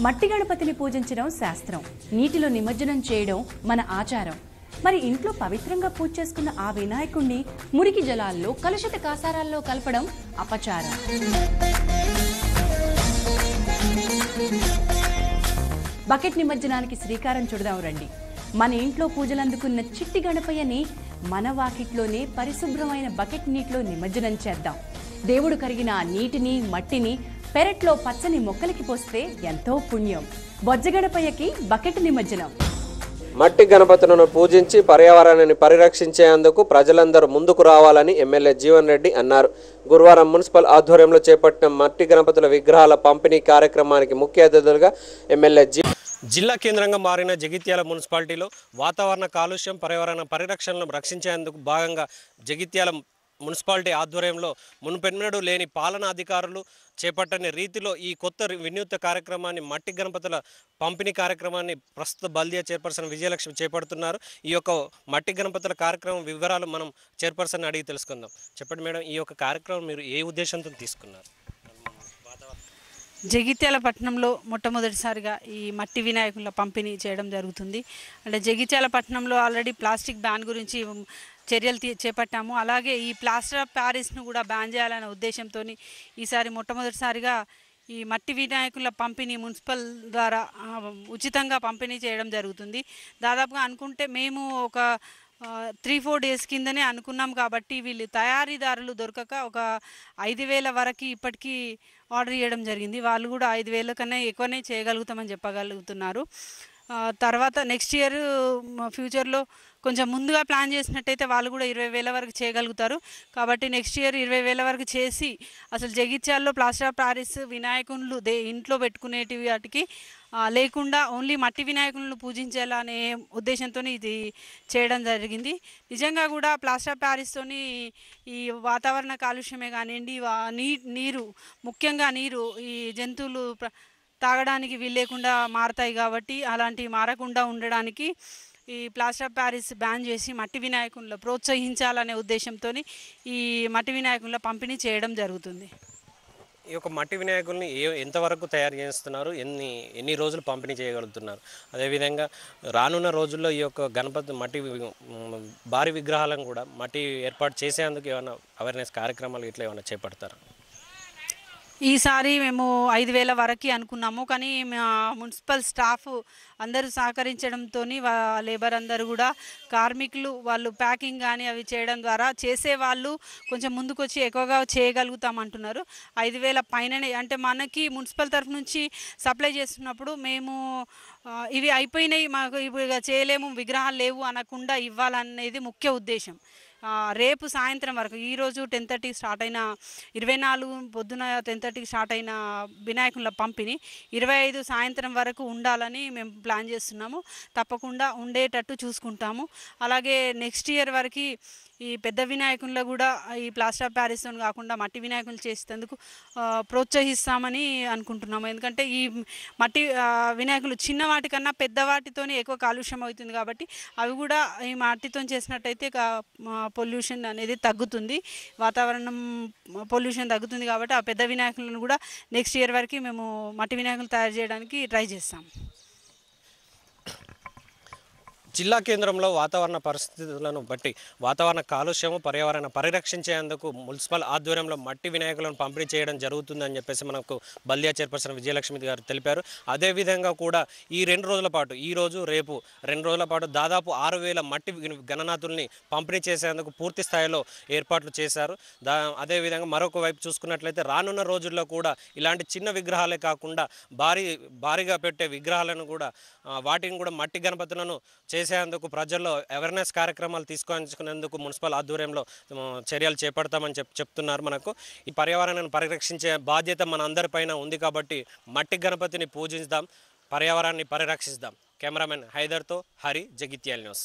మట్టి గణపతిని పూజించడం శాస్త్రం. నీటిలో నిమజ్జనం చేయడం మన ఆచారం. మరి ఇంట్లో పవిత్రంగా పూజ చేసుకున్న ఆ వినాయకుణ్ణి మురికి జలాల్లో కలుషిత కాసారాల్లో కలపడం అపచారం. బకెట్ నిమజ్జనానికి శ్రీకారం చుడదాం రండి. మన ఇంట్లో పూజలందుకున్న చిట్టి గణపయ్యని మన వాకిట్లోనే పరిశుభ్రమైన బకెట్ నీటిలో నిమజ్జనం చేద్దాం. దేవుడు కరిగిన ఆ నీటిని మట్టిని పెరట్లో పచ్చని మొక్కలకి పోస్తే ఎంతో పుణ్యం. బొజ్జ గణపయ్యకి బకెట్ నిమజ్జనం. మట్టి గణపతులను పూజించి పర్యావరణాన్ని పరిరక్షించేందుకు ప్రజలందరూ ముందుకు రావాలని ఎమ్మెల్యే జీవన్ రెడ్డి అన్నారు. గురువారం మున్సిపల్ ఆధ్వర్యంలో చేపట్టిన మట్టి గణపతుల విగ్రహాల పంపిణీ కార్యక్రమానికి ముఖ్య అతిథులుగా ఎమ్మెల్యే జీ జిల్లా కేంద్రంగా మారిన జగిత్యాల మున్సిపాలిటీలో వాతావరణ కాలుష్యం పర్యావరణ పరిరక్షణను రక్షించేందుకు భాగంగా జగిత్యాల మున్సిపాలిటీ ఆధ్వర్యంలో మునుపెన్నడూ లేని పాలనాధికారులు చేపట్టని రీతిలో ఈ కొత్త వినూత్న కార్యక్రమాన్ని మట్టి గణపతుల పంపిణీ కార్యక్రమాన్ని ప్రస్తుత బల్దియా చైర్పర్సన్ విజయలక్ష్మి చేపడుతున్నారు. ఈ యొక్క మట్టి గణపతుల కార్యక్రమం వివరాలు మనం చైర్పర్సన్ అడిగి తెలుసుకుందాం. చెప్పండి మేడం ఈ యొక్క కార్యక్రమం మీరు ఏ ఉద్దేశంతో తీసుకున్నారు? జగిత్యాల పట్టణంలో మొట్టమొదటిసారిగా ఈ మట్టి వినాయకుల పంపిణీ చేయడం జరుగుతుంది. అంటే జగిత్యాల పట్టణంలో ఆల్రెడీ ప్లాస్టిక్ బ్యాన్ గురించి చర్యలు తీ- చేపట్టాము. అలాగే ఈ ప్లాస్టర్ ఆఫ్ ప్యారిస్ను కూడా బ్యాన్ చేయాలనే ఉద్దేశంతో ఈసారి మొట్టమొదటిసారిగా ఈ మట్టి వినాయకుల పంపిణీ మున్సిపల్ ద్వారా ఉచితంగా పంపిణీ చేయడం జరుగుతుంది. దాదాపుగా అనుకుంటే మేము ఒక త్రీ ఫోర్ డేస్ కిందనే అనుకున్నాం కాబట్టి వీళ్ళు తయారీదారులు దొరకక ఒక ఐదు వేల వరకు ఇప్పటికీ ఆర్డర్ చేయడం జరిగింది. వాళ్ళు కూడా ఐదు వేల కన్నా ఎక్కువనే చేయగలుగుతామని చెప్పగలుగుతున్నారు. తర్వాత నెక్స్ట్ ఇయర్ ఫ్యూచర్లో కొంచెం ముందుగా ప్లాన్ చేసినట్టయితే వాళ్ళు కూడా ఇరవై వేల వరకు చేయగలుగుతారు. కాబట్టి నెక్స్ట్ ఇయర్ ఇరవై వేల వరకు చేసి అసలు జగిత్యాల్లో ప్లాస్టర్ ఆఫ్ ప్యారిస్ వినాయకులు దే ఇంట్లో పెట్టుకునేటివి వాటికి లేకుండా ఓన్లీ మట్టి వినాయకులను పూజించేలా అనే ఉద్దేశంతో ఇది చేయడం జరిగింది. నిజంగా కూడా ప్లాస్టర్ ఆఫ్ ప్యారిస్తోని ఈ వాతావరణ కాలుష్యమే కానివ్వండి వా- నీ నీరు ముఖ్యంగా నీరు ఈ జంతువులు ప్ర- తాగడానికి వీల్లేకుండా మారతాయి కాబట్టి అలాంటివి మారకుండా ఉండడానికి ఈ ప్లాస్టర్ ఆఫ్ ప్యారిస్ బ్యాన్ చేసి మట్టి వినాయకుల్లో ప్రోత్సహించాలనే ఉద్దేశంతో ఈ మట్టి వినాయకుల్లో పంపిణీ చేయడం జరుగుతుంది. ఈ యొక్క మట్టి వినాయకుల్ని ఏ ఎంతవరకు తయారు చేస్తున్నారు? ఎన్ని ఎన్ని రోజులు పంపిణీ చేయగలుగుతున్నారు? అదేవిధంగా రానున్న రోజుల్లో ఈ యొక్క గణపతి మట్టి భారీ విగ్రహాలను కూడా మట్టి ఏర్పాటు చేసేందుకు ఏమైనా అవేర్నెస్ కార్యక్రమాలు ఇట్లా ఏమైనా చేపడతారా? ఈసారి మేము ఐదు వేల వరకు అనుకున్నాము కానీ మా మున్సిపల్ స్టాఫ్ అందరూ సహకరించడంతో లేబర్ అందరూ కూడా కార్మికులు వాళ్ళు ప్యాకింగ్ కానీ అవి చేయడం ద్వారా చేసేవాళ్ళు కొంచెం ముందుకొచ్చి ఎక్కువగా చేయగలుగుతామంటున్నారు. ఐదు వేల పైననే అంటే మనకి మున్సిపల్ తరఫు నుంచి సప్లై చేస్తున్నప్పుడు మేము ఇవి అయిపోయినాయి మాకు ఇప్పుడు చేయలేము విగ్రహాలు లేవు అనకుండా ఇవ్వాలనేది ముఖ్య ఉద్దేశం. రేపు సాయంత్రం వరకు ఈరోజు టెన్ థర్టీకి స్టార్ట్ అయిన ఇరవై నాలుగు పొద్దున టెన్ థర్టీకి స్టార్ట్ అయిన వినాయకుల పంపిణీ ఇరవై ఐదు సాయంత్రం వరకు ఉండాలని మేము ప్లాన్ చేస్తున్నాము. తప్పకుండా ఉండేటట్టు చూసుకుంటాము. అలాగే నెక్స్ట్ ఇయర్ వరకు ఈ పెద్ద వినాయకుల్లో కూడా ఈ ప్లాస్టర్ ఆఫ్ ప్యారిస్తో కాకుండా మట్టి వినాయకులు చేసేందుకు ప్రోత్సహిస్తామని అనుకుంటున్నాము. ఎందుకంటే ఈ మట్టి వినాయకులు చిన్న వాటికన్నా పెద్ద వాటితోనే ఎక్కువ కాలుష్యం అవుతుంది కాబట్టి అవి కూడా ఈ మట్టితో చేసినట్టయితే పొల్యూషన్ అనేది తగ్గుతుంది. వాతావరణం పొల్యూషన్ తగ్గుతుంది కాబట్టి ఆ పెద్ద వినాయకులను కూడా నెక్స్ట్ ఇయర్ వరకు మేము మట్టి వినాయకులు తయారు చేయడానికి ట్రై చేస్తాం. జిల్లా కేంద్రంలో వాతావరణ పరిస్థితులను బట్టి వాతావరణ కాలుష్యము పర్యావరణ పరిరక్షించేందుకు మున్సిపల్ ఆధ్వర్యంలో మట్టి వినాయకులను పంపిణీ చేయడం జరుగుతుందని చెప్పేసి మనకు బల్దియా చైర్పర్సన్ విజయలక్ష్మి గారు తెలిపారు. అదేవిధంగా కూడా ఈ రెండు రోజుల పాటు ఈ రోజు రేపు రెండు రోజుల పాటు దాదాపు ఆరు వేల మట్టి గణనాథుల్ని పంపిణీ చేసేందుకు పూర్తి స్థాయిలో ఏర్పాట్లు చేశారు. దా అదేవిధంగా మరొక వైపు చూసుకున్నట్లయితే రానున్న రోజుల్లో కూడా ఇలాంటి చిన్న విగ్రహాలే కాకుండా భారీ భారీగా పెట్టే విగ్రహాలను కూడా వాటిని కూడా మట్టి గణపతులను చేసేందుకు ప్రజల్లో అవేర్నెస్ కార్యక్రమాలు తీసుకొచ్చుకునేందుకు మున్సిపల్ ఆధ్వర్యంలో చర్యలు చేపడతామని చెప్ చెప్తున్నారు మనకు. ఈ పర్యావరణాన్ని పరిరక్షించే బాధ్యత మన అందరిపైన ఉంది కాబట్టి మట్టి గణపతిని పూజిద్దాం పర్యావరణాన్ని పరిరక్షిద్దాం కెమెరామెన్ హైదర్తో హరి జగిత్యాల్ న్యూస్.